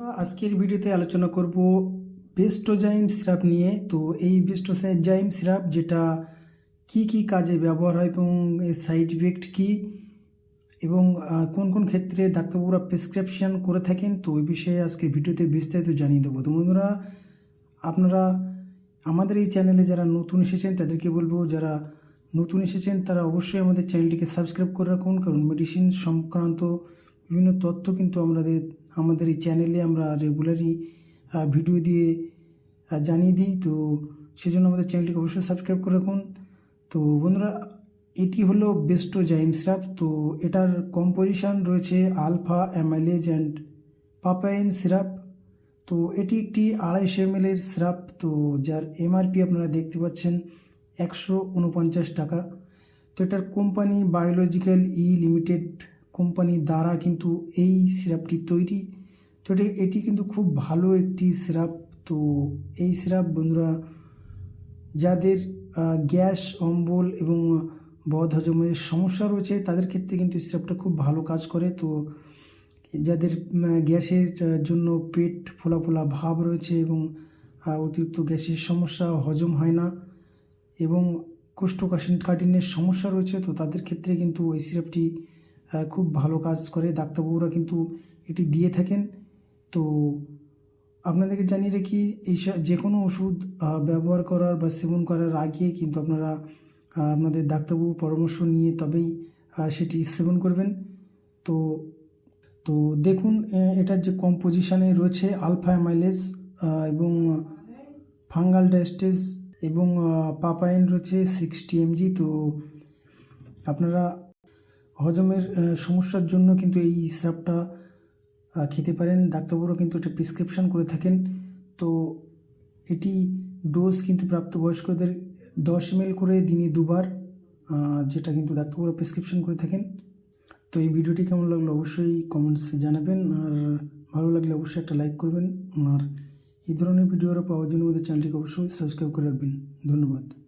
আজকের ভিডিওতে আলোচনা করব বেস্টোজাইম সিরাপ নিয়ে। তো এই বেস্টোজাইম সিরাপ যেটা কি কি কাজে ব্যবহার হয় এবং এর সাইড ইফেক্ট কী এবং কোন কোন ক্ষেত্রে ডাক্তারবাবুরা প্রেসক্রিপশন করে থাকেন, তো ওই বিষয়ে আজকের ভিডিওতে বিস্তারিত জানিয়ে দেবো। তো বন্ধুরা, আপনারা আমাদের এই চ্যানেলে যারা নতুন এসেছেন, তাদেরকে বলব যারা নতুন এসেছেন, তারা অবশ্যই আমাদের চ্যানেলটিকে সাবস্ক্রাইব করে রাখুন, কারণ মেডিসিন সংক্রান্ত বিভিন্ন তথ্য কিন্তু আমাদের আমাদের এই চ্যানেলে আমরা রেগুলারই ভিডিও দিয়ে জানিয়ে দিই। তো সেজন্য আমাদের চ্যানেলটিকে অবশ্যই সাবস্ক্রাইব করে রাখুন। তো বন্ধুরা, এটি হলো বেস্টো জাইম সিরাপ তো এটার কম্পোজিশান রয়েছে alpha amylase and papain syrup তো এটি একটি আড়াইশো এমএলের সিরাপ তো যার এমআরপি আপনারা দেখতে পাচ্ছেন, একশো উনপঞ্চাশ টাকা। তো এটার company biological E limited company দ্বারা কিন্তু এই সিরাপটি তৈরি। তো এটি কিন্তু খুব ভালো একটি সিরাপ। তো এই সিরাপ বন্ধুরা, যাদের গ্যাস, অম্বল এবং বদ হজমের সমস্যা রয়েছে, তাদের ক্ষেত্রে কিন্তু সিরাপটা খুব ভালো কাজ করে। তো যাদের গ্যাসের জন্য পেট ফোলা ফোলা ভাব রয়েছে এবং অতিরিক্ত গ্যাসের সমস্যা, হজম হয় না এবং কোষ্ঠকাঠিন কাঠিন্যের সমস্যা রয়েছে, তো তাদের ক্ষেত্রে কিন্তু এই সিরাপটি খুব ভালো কাজ করে ডাক্তারবাবুরা কিন্তু এটি দিয়ে থাকেন। তো আপনাদেরকে জানিয়ে রাখি, এই যে কোনো ওষুধ ব্যবহার করার বা সেবন করার আগে কিন্তু আপনারা আপনাদের ডাক্তারবাবু পরামর্শ নিয়ে তবেই সেটি সেবন করবেন। তো তো দেখুন এটার যে কম্পোজিশনে রয়েছে আলফা অ্যামাইলেজ এবং ফাঙ্গাল ডায়াস্টেজ এবং পাপাইন রয়েছে সিক্সটি এমজি তো আপনারা হজমের সমস্যার জন্য কিন্তু এই সিরাপটা আহ, খেতে পারেন। ডাক্তারবাবুরা কিন্তু এটা প্রেসক্রিপশন করে থাকেন। তো এটি ডোজ কিন্তু প্রাপ্তবয়স্কদের দশ এম করে দিনে দুবার যেটা কিন্তু ডাক্তারবাবুরা প্রেসক্রিপশন করে থাকেন। তো এই ভিডিওটি কেমন লাগল অবশ্যই কমেন্টসে জানাবেন। আর ভালো লাগলে অবশ্যই একটা লাইক করবেন। আর এই ধরনের ভিডিওরা পাওয়ার জন্য আমাদের চ্যানেলটিকে অবশ্যই সাবস্ক্রাইব করে রাখবেন। ধন্যবাদ।